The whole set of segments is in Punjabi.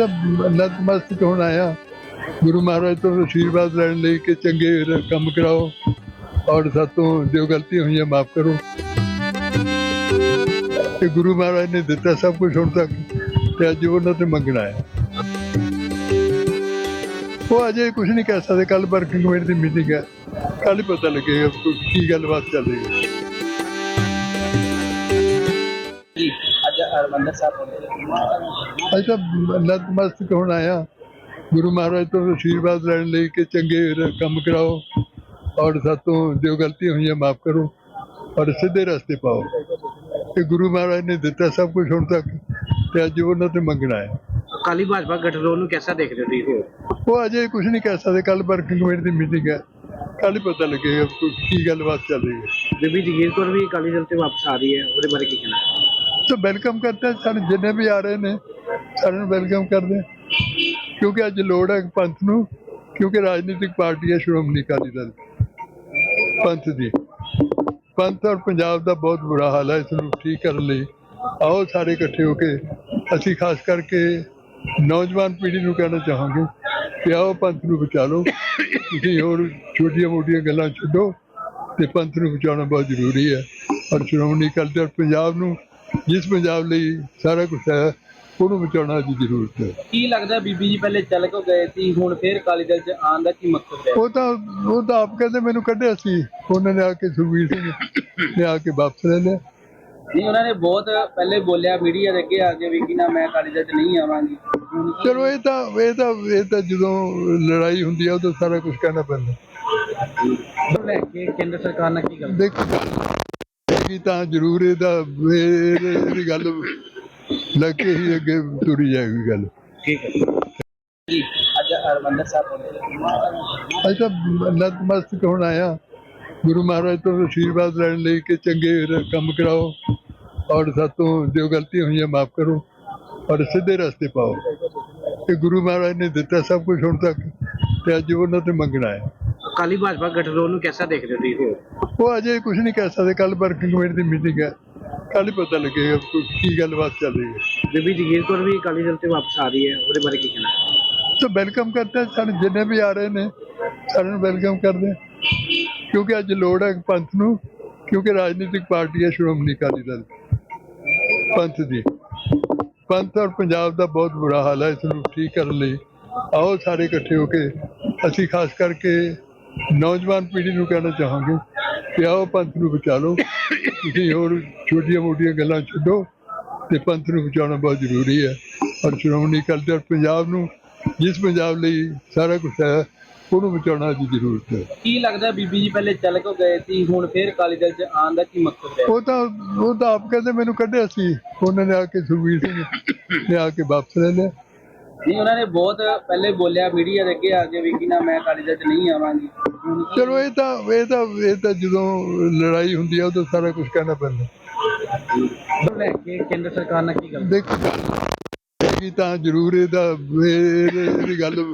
ਸਭ ਨਤਮਸਤਕ ਹੋਣ ਆਇਆ? ਗੁਰੂ ਮਹਾਰਾਜ ਤੋਂ ਆਸ਼ੀਰਵਾਦ ਲੈਣ ਲਈ ਕਿ ਚੰਗੇ ਕੰਮ ਕਰਾਓ ਔਰ ਸਾਤੋਂ ਜੋ ਗਲਤੀਆਂ ਹੋਈਆਂ ਮਾਫ ਕਰੋ। ਤੇ ਗੁਰੂ ਮਹਾਰਾਜ ਨੇ ਦਿੱਤਾ ਸਭ ਕੁਝ ਹੁਣ ਤੱਕ ਤੇ ਅੱਜ ਉਹਨਾਂ ਤੇ ਮੰਗਣਾ ਹੈ। ਉਹ ਅਜੇ ਕੁਝ ਨਹੀਂ ਕਹਿ ਸਕਦੇ ਕੱਲ ਵਰਕਿੰਗ ਕਮੇਟੀ ਦੀ ਮੀਟਿੰਗ ਹੈ। ਕੱਲ ਹੀ ਪਤਾ ਲੱਗੇਗਾ ਕੀ ਗੱਲਬਾਤ ਚੱਲ ਹਰਮੰਦਰ ਸਾਹਿਬ ਪਹੁੰਚੇ ਤਾਂ ਨਤਮਸਤਕ ਹੋਣ ਆਇਆ? ਗੁਰੂ ਮਹਾਰਾਜ ਤੋਂ ਆਸ਼ੀਰਵਾਦ ਲੈਣ ਲਈ ਕਿ ਚੰਗੇ ਕੰਮ ਕਰਾਓ। ਔਰ ਸਾਤੋਂ ਜੋ ਗਲਤੀਆਂ ਹੋਈਆਂ ਮਾਫ ਕਰੋ। ਔਰ ਸਿੱਧੇ ਰਸਤੇ ਪਾਓ। ਤੇ ਗੁਰੂ ਮਹਾਰਾਜ ਨੇ ਦਿੱਤਾ ਸਭ ਕੁਝ ਹੁਣ ਤੱਕ ਤੇ ਅੱਜ ਉਹਨਾਂ ਤੇ ਮੰਗਣਾ ਹੈ। ਅਕਾਲੀ ਭਾਜਪਾ ਗਠਜੋੜ ਨੂੰ ਕਿਹਦਾ ਦੇਖਦੇ ਹੋ ਤੁਸੀਂ? ਉਹ ਅਜੇ ਕੁਝ ਨਹੀਂ ਕਹਿ ਸਕਦੇ। ਕੱਲ ਵਰਕਿੰਗ ਕਮੇਟੀ ਦੀ ਮੀਟਿੰਗ ਹੈ। ਕੱਲ ਹੀ ਪਤਾ ਲੱਗੇਗਾ ਕਿ ਗੱਲਬਾਤ ਚੱਲ ਰਹੀ ਹੈ। ਬੀਬੀ ਜਗੀਰ ਕੌਰ ਵੀ ਅਕਾਲੀ ਦਲ ਤੇ ਵਾਪਸ ਆ ਰਹੀ ਹੈ। ਉਹਦੇ ਬਾਰੇ ਕੀ ਕਹਿਣਾ ਤਾਂ ਵੈਲਕਮ ਕਰਤੇ ਹਾਂ ਸਾਨੂੰ ਜਿੰਨੇ ਵੀ ਆ ਰਹੇ ਨੇ, ਸਾਰਿਆਂ ਨੂੰ ਵੈਲਕਮ ਕਰਦੇ ਕਿਉਂਕਿ ਅੱਜ ਲੋੜ ਹੈ ਪੰਥ ਨੂੰ, ਕਿਉਂਕਿ ਰਾਜਨੀਤਿਕ ਪਾਰਟੀ ਹੈ ਸ਼੍ਰੋਮਣੀ ਅਕਾਲੀ ਦਲ ਪੰਥ ਦੀ। ਪੰਥ ਔਰ ਪੰਜਾਬ ਦਾ ਬਹੁਤ ਬੁਰਾ ਹਾਲ ਹੈ ਇਸ ਨੂੰ ਠੀਕ ਕਰਨ ਲਈ। ਆਓ ਸਾਰੇ ਇਕੱਠੇ ਹੋ ਕੇ, ਅਸੀਂ ਖਾਸ ਕਰਕੇ ਨੌਜਵਾਨ ਪੀੜ੍ਹੀ ਨੂੰ ਕਹਿਣਾ ਚਾਹਾਂਗੇ ਕਿ ਆਓ ਪੰਥ ਨੂੰ ਬਚਾ ਲਓ ਤੁਸੀਂ ਹੋਰ ਛੋਟੀਆਂ ਮੋਟੀਆਂ ਗੱਲਾਂ ਛੱਡੋ ਤੇ ਪੰਥ ਨੂੰ ਬਚਾਉਣਾ ਬਹੁਤ ਜ਼ਰੂਰੀ ਹੈ। ਔਰ ਸ਼੍ਰੋਮਣੀ ਅਕਾਲੀ ਦਲ ਪੰਜਾਬ ਨੂੰ ਜਿਸ ਪੰਜਾਬ ਲਈ ਸਾਰਾ ਕੁਝ ਹੈ ਉਹਨੂੰ ਬਚਾਉਣਾ ਅੱਜ ਜ਼ਰੂਰਤ ਹੈ। ਕੀ ਲੱਗਦਾ ਬੀਬੀ ਜੀ ਪਹਿਲੇ ਚੱਲ ਕੇ ਗਏ ਸੀ ਹੁਣ ਫੇਰ ਅਕਾਲੀ ਦਲ ਚ ਆਉਣ ਦਾ ਕੀ ਮਕਸਦ ਹੈ? ਉਹ ਤਾਂ ਉਹ ਤਾਂ ਆਪ ਕਹਿੰਦੇ ਮੈਨੂੰ ਕੱਢਿਆ ਸੀ ਉਹਨਾਂ ਨੇ ਆ ਕੇ ਸੁਖਬੀਰ ਸਿੰਘ ਨੇ ਆ ਕੇ ਵਾਪਸ ਲੈ ਲਿਆ। ਨਹੀਂ ਉਹਨਾਂ ਨੇ ਬਹੁਤ ਪਹਿਲੇ ਬੋਲਿਆ ਮੀਡੀਆ ਦੇ ਅੱਗੇ ਆ ਕੇ ਵੀ ਕਿ ਨਾ ਮੈਂ ਅਕਾਲੀ ਦਲ ਚ ਨਹੀਂ ਆਵਾਂਗੀ। ਚਲੋ ਇਹ ਤਾਂ ਇਹ ਤਾਂ ਇਹ ਤਾਂ ਜਦੋਂ ਲੜਾਈ ਹੁੰਦੀ ਹੈ ਉਦੋਂ ਸਾਰਾ ਕੁਝ ਕਹਿਣਾ ਪੈਂਦਾ। ਲੈ ਕੇ ਕੇਂਦਰ ਸਰਕਾਰ ਨਾਲ ਕੀ ਗੱਲ? ਦੇਖੋ ਕੀ ਤਾਂ ਜ਼ਰੂਰ ਇਹਦਾ ਇਹ- ਗੱਲ ਲੱਗ ਕੇ ਹੀ ਅੱਗੇ ਤੁਰੀ ਜਾਏਗੀ ਗੱਲ। ਠੀਕ ਹੈ। ਜੀ ਅੱਜ ਹਰਮੰਦਰ ਸਾਹਿਬ ਪਹੁੰਚੇ ਅੱਜ ਤਾਂ ਨਤਮਸਤਕ ਹੋਣ ਆਇਆ ਗੁਰੂ ਮਹਾਰਾਜ ਤੋਂ ਆਸ਼ੀਰਵਾਦ ਲੈਣ ਲਈ ਕਿ ਚੰਗੇ ਕੰਮ ਕਰਾਓ ਔਰ ਸਾਤੋਂ ਜੋ ਗਲਤੀਆਂ ਹੋਈਆਂ ਮਾਫ ਕਰੋ ਔਰ ਸਿੱਧੇ ਰਸਤੇ ਪਾਓ। ਤੇ ਗੁਰੂ ਮਹਾਰਾਜ ਨੇ ਦਿੱਤਾ ਸਭ ਕੁਝ ਹੁਣ ਤੱਕ ਤੇ ਅੱਜ ਉਹਨਾਂ ਤੇ ਮੰਗਣਾ ਹੈ। ਅਕਾਲੀ ਭਾਜਪਾ ਗਠਜੋੜ ਨੂੰ ਕਿਹਦਾ ਦੇਖਦੇ ਹੋ ਤੁਸੀਂ ਉਹ ਅਜੇ ਕੁਝ ਨਹੀਂ ਕਹਿ ਸਕਦੇ ਕੱਲ ਵਰਕਿੰਗ ਕਮੇਟੀ ਦੀ ਮੀਟਿੰਗ ਹੈ। ਕੱਲ ਹੀ ਪਤਾ ਲੱਗੇਗਾ ਕਿ ਕੀ ਗੱਲਬਾਤ ਚੱਲ ਰਹੀ ਹੈ। ਬੀਬੀ ਜਗੀਰ ਕੌਰ ਵੀ ਅਕਾਲੀ ਦਲ ਤੇ ਵਾਪਸ ਆ ਰਹੀ ਹੈ ਉਹਦੇ ਬਾਰੇ ਕੀ ਕਹਿਣਾ? ਤਾਂ ਵੈਲਕਮ ਕਰਤੇ ਹਾਂ ਸਾਨੂੰ ਜਿੰਨੇ ਵੀ ਆ ਰਹੇ ਨੇ ਸਾਰਿਆਂ ਨੂੰ ਵੈਲਕਮ ਕਰਦੇ ਹਾਂ। ਕਿਉਂਕਿ ਅੱਜ ਲੋੜ ਹੈ ਪੰਥ ਨੂੰ ਕਿਉਂਕਿ ਰਾਜਨੀਤਿਕ ਪਾਰਟੀ ਹੈ ਸ਼੍ਰੋਮਣੀ ਅਕਾਲੀ ਦਲ ਪੰਥ ਦੀ। ਪੰਥ ਔਰ ਪੰਜਾਬ ਦਾ ਬਹੁਤ ਬੁਰਾ ਹਾਲ ਹੈ ਇਸ ਨੂੰ ਠੀਕ ਕਰਨ ਲਈ। ਆਓ ਸਾਰੇ ਇਕੱਠੇ ਹੋ ਕੇ ਅਸੀਂ ਖਾਸ ਕਰਕੇ ਨੌਜਵਾਨ ਪੀੜ੍ਹੀ ਨੂੰ ਕਹਿਣਾ ਚਾਹਾਂਗੇ ਕਿ ਆਓ ਪੰਥ ਨੂੰ ਬਚਾ ਲਓ। ਤੁਸੀਂ ਹੋਰ ਛੋਟੀਆਂ ਮੋਟੀਆਂ ਗੱਲਾਂ ਛੱਡੋ ਤੇ ਪੰਥ ਨੂੰ ਬਚਾਉਣਾ ਬਹੁਤ ਜ਼ਰੂਰੀ ਹੈ। ਔਰ ਸ਼੍ਰੋਮਣੀ ਦਲ ਪੰਜਾਬ ਨੂੰ ਜਿਸ ਪੰਜਾਬ ਲਈ ਸਾਰਾ ਕੁਝ ਹੈ ਉਹਨੂੰ ਬਚਾਉਣਾ ਅੱਜ ਜ਼ਰੂਰਤ ਹੈ। ਕੀ ਲੱਗਦਾ ਬੀਬੀ ਜੀ ਪਹਿਲੇ ਚੱਲ ਕੇ ਗਏ ਸੀ ਹੁਣ ਫੇਰ ਅਕਾਲੀ ਦਲ ਚ ਆਉਣ ਦਾ ਕੀ ਮਕਸਦ ਹੈ? ਉਹ ਤਾਂ ਉਹ ਤਾਂ ਆਪ ਕਹਿੰਦੇ ਮੈਨੂੰ ਕੱਢਿਆ ਸੀ। ਉਹਨਾਂ ਨੇ ਆ ਕੇ ਸੁਖਬੀਰ ਸਿੰਘ ਨੇ ਆ ਕੇ ਵਾਪਸ ਲੈ ਲਿਆ। ਨਹੀਂ ਉਹਨਾਂ ਨੇ ਬਹੁਤ ਪਹਿਲੇ ਬੋਲਿਆ ਮੀਡੀਆ ਦੇ ਅੱਗੇ ਆ ਕੇ ਵੀ ਕਿ ਨਾ ਮੈਂ ਦਲ ਚ ਨਹੀਂ ਆਵਾਂਗੀ। ਚਲੋ ਇਹ ਤਾਂ ਇਹ ਤਾਂ ਇਹ ਤਾਂ ਜਦੋਂ ਲੜਾਈ ਹੁੰਦੀ ਹੈ ਉਦੋਂ ਸਾਰਾ ਕੁਝ ਕਹਿਣਾ ਪੈਂਦਾ। ਲੈ ਕੇ ਕੇਂਦਰ ਸਰਕਾਰ ਨਾਲ ਕੀ ਗੱਲ? ਦੇਖੋ ਕੀ ਤਾਂ ਜ਼ਰੂਰ ਇਹਦਾ ਇਹ- ਇਹਦੀ ਗੱਲ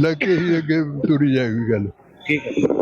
ਲੱਗ ਕੇ ਹੀ ਅੱਗੇ ਤੁਰੀ ਜਾਏਗੀ ਗੱਲ। ਠੀਕ ਹੈ।